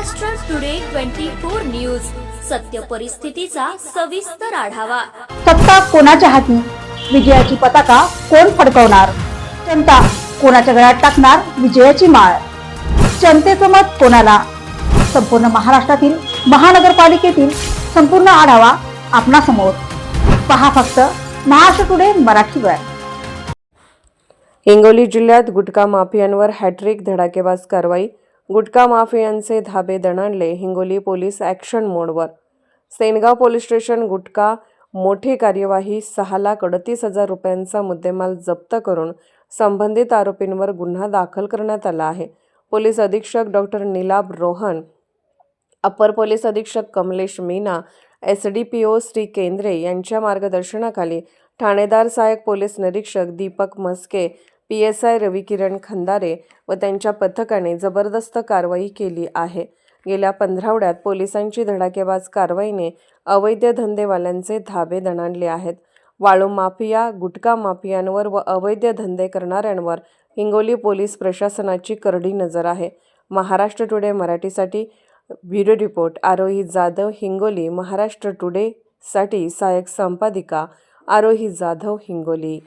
Maharashtra today twenty four news सत्य परिस्थितीचा सविस्तर आढावा. सत्ता कोणाच्या हाती? विजयाची पताका कोण फडकवणार? जनता कोणाच्या गळ्यात टाकणार विजयाची माळ? जनतेचं मत कोणाला? संपूर्ण महाराष्ट्रातील महानगरपालिकेतील संपूर्ण आढावा आपणासमोर. पहा फक्त महाराष्ट्र टुडे मराठीवर हिंगोली जिल्ह्यात गुटखा माफियांवर हॅट्रिक धडाकेबाज कारवाई गुटखा माफियांचे धाबे दणाणले हिंगोली पोलीस ॲक्शन मोडवर. सेनगाव पोलीस स्टेशन गुटखा मोठी कार्यवाही सहा लाख अडतीस हजार रुपयांचा मुद्देमाल जप्त करून संबंधित आरोपींवर गुन्हा दाखल करण्यात आला आहे. पोलीस अधीक्षक डॉक्टर निलाब रोहन अपर पोलीस अधीक्षक Kamlesh Meena S D P O Shri Kendre यांच्या मार्गदर्शनाखाली ठाणेदार सहाय्यक पोलीस निरीक्षक Deepak Maske P S I Ravikiran Khandare व त्यांच्या पथकाने जबरदस्त कारवाई केली आहे. गेल्या पंधरावड्यात पोलिसांची धडाकेबाज कारवाईने अवैध धंदेवाल्यांचे धाबे दणाणले आहेत. वाळू माफिया गुटखा माफियांवर व अवैध धंदे करणाऱ्यांवर हिंगोली पोलीस प्रशासनाची करडी नजर आहे. महाराष्ट्र टुडे मराठीसाठी ब्युरो रिपोर्ट आरोही जाधव हिंगोली महाराष्ट्र टुडेसाठी सहाय्यक संपादिका आरोही जाधव हिंगोली.